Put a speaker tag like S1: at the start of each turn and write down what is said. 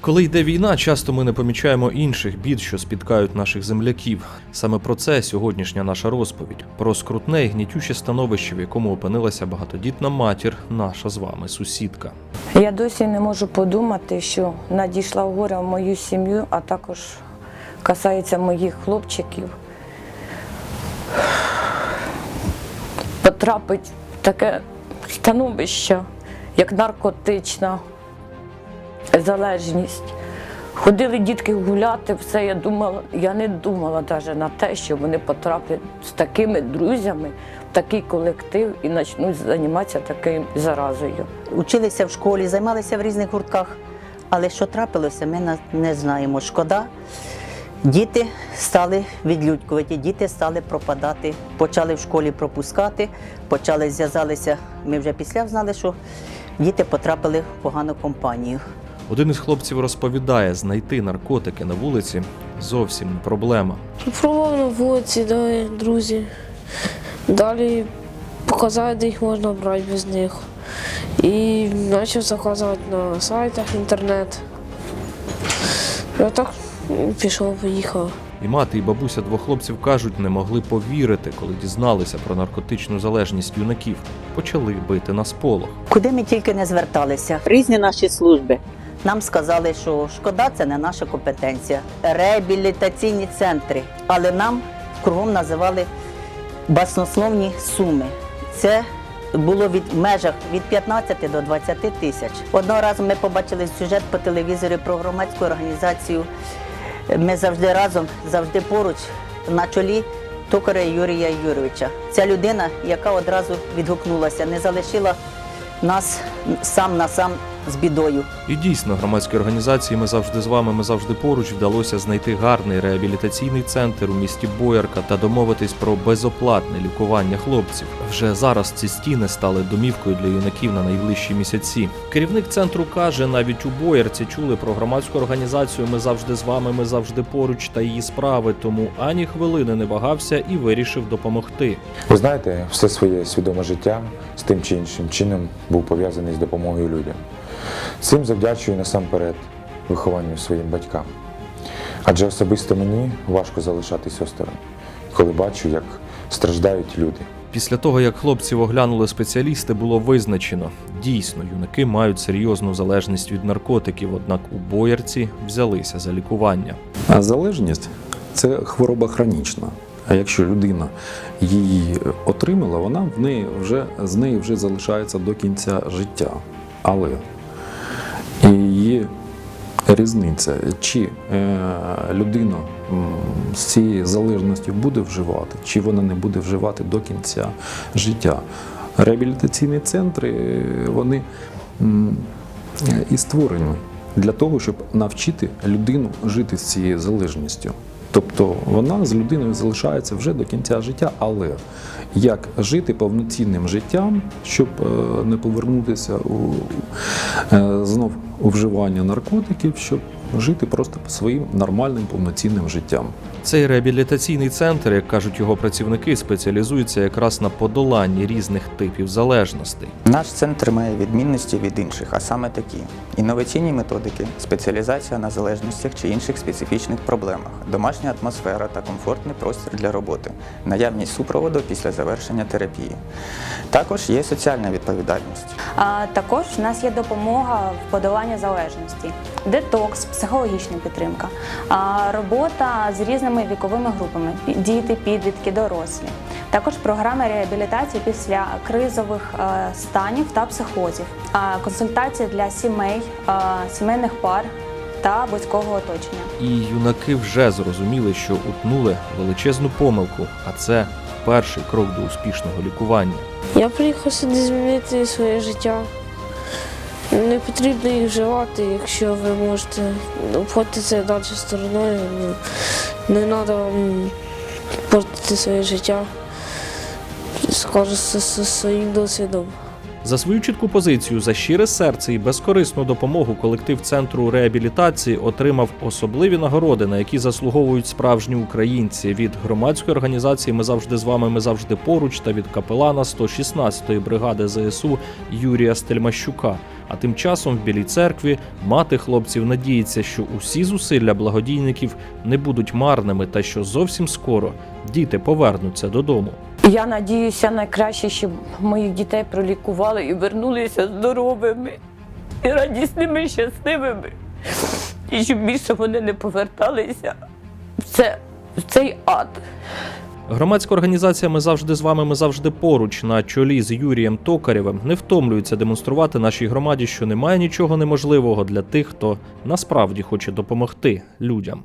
S1: Коли йде війна, часто ми не помічаємо інших бід, що спіткають наших земляків. Саме про це сьогоднішня наша розповідь про скрутне і гнітюче становище, в якому опинилася багатодітна матір, наша з вами сусідка.
S2: Я досі не можу подумати, що надійшла горе в мою сім'ю, а також касається моїх хлопчиків. Потрапить в таке становище, як наркотична залежність. Ходили дітки гуляти, все я думала, я не думала навіть на те, що вони потраплять з такими друзями в такий колектив і почнуть займатися такою заразою.
S3: Училися в школі, займалися в різних гуртках, але що трапилося, ми не знаємо. Шкода. Діти стали відлюдькувати, діти стали пропадати. Почали в школі пропускати, почали зв'язалися. Ми вже після знали, що діти потрапили в погану компанію.
S1: Один із хлопців розповідає, знайти наркотики на вулиці зовсім не проблема.
S4: Пробував на вулиці, дали друзі. Далі показали, де їх можна брати без них. І почав заказувати на сайтах інтернет. Я так пішов, поїхав.
S1: І мати, і бабуся двох хлопців кажуть, не могли повірити, коли дізналися про наркотичну залежність юнаків. Почали бити на сполох.
S3: Куди ми тільки не зверталися. Різні наші служби. Нам сказали, що шкода це не наша компетенція. Реабілітаційні центри. Але нам кругом називали баснословні суми. Це було від межах від 15 до 20 тисяч. Одного разу ми побачили сюжет по телевізорі про громадську організацію. Ми завжди разом, завжди поруч на чолі токаря Юрія Юрійовича. Ця людина, яка одразу відгукнулася, не залишила нас сам на сам з бідою.
S1: І дійсно, громадській організації Ми завжди з вами, ми завжди поруч вдалося знайти гарний реабілітаційний центр у місті Боярка та домовитись про безоплатне лікування хлопців. Вже зараз ці стіни стали домівкою для юнаків на найближчі місяці. Керівник центру каже, навіть у Боярці чули про громадську організацію Ми завжди з вами, ми завжди поруч та її справи. Тому ані хвилини не вагався і вирішив допомогти.
S5: Ви знаєте, все своє свідоме життя з тим чи іншим чином був пов'язаний з допомогою людям. Цим завдячую насамперед вихованню своїм батькам. Адже особисто мені важко залишатись осторонь, коли бачу, як страждають люди.
S1: Після того, як хлопців оглянули спеціалісти, було визначено, дійсно, юнаки мають серйозну залежність від наркотиків, однак у боярці взялися за лікування.
S6: А залежність це хвороба хронічна. А якщо людина її отримала, вона в неї вже з нею вже залишається до кінця життя. Але різниця, чи е, людина з цією залежністю буде вживати, чи вона не буде вживати до кінця життя. Реабілітаційні центри е, вони і створені для того, щоб навчити людину жити з цією залежністю. Тобто вона з людиною залишається вже до кінця життя, але як жити повноцінним життям, щоб е, не повернутися у, знов вживання наркотиків, щоб жити просто своїм нормальним повноцінним життям.
S1: Цей реабілітаційний центр, як кажуть його працівники, спеціалізується якраз на подоланні різних типів залежностей.
S7: Наш центр має відмінності від інших, а саме такі: інноваційні методики, спеціалізація на залежностях чи інших специфічних проблемах, домашня атмосфера та комфортний простір для роботи, наявність супроводу після завершення терапії. Також є соціальна відповідальність.
S8: А також в нас є допомога в подоланні залежності, детокс, психологічна підтримка, а робота з різними віковими групами діти, підлітки, дорослі. Також програми реабілітації після кризових е, станів та психозів, а консультації для сімей, е, сімейних пар та близького оточення.
S1: І юнаки вже зрозуміли, що утнули величезну помилку, а це перший крок до успішного лікування.
S4: Я приїхав сюди змінити своє життя. Не потрібно їх вживати, якщо ви можете обходити це далі стороною. Ну, Не треба портити своє життя. Скажу своїм досвідом.
S1: За свою чітку позицію за щире серце і безкорисну допомогу колектив центру реабілітації отримав особливі нагороди, на які заслуговують справжні українці від громадської організації Ми завжди з вами, ми завжди поруч та від капелана 116-ї бригади ЗСУ Юрія Стельмащука. А тим часом в Білій церкві мати хлопців надіється, що усі зусилля благодійників не будуть марними та що зовсім скоро діти повернуться додому.
S2: Я надіюся найкраще, щоб моїх дітей пролікували і вернулися здоровими, і радісними, щасливими. І щоб більше вони не поверталися це, в цей ад.
S1: Громадська організація Ми завжди з вами, ми завжди поруч на чолі з Юрієм Токарєвим не втомлюється демонструвати нашій громаді, що немає нічого неможливого для тих, хто насправді хоче допомогти людям.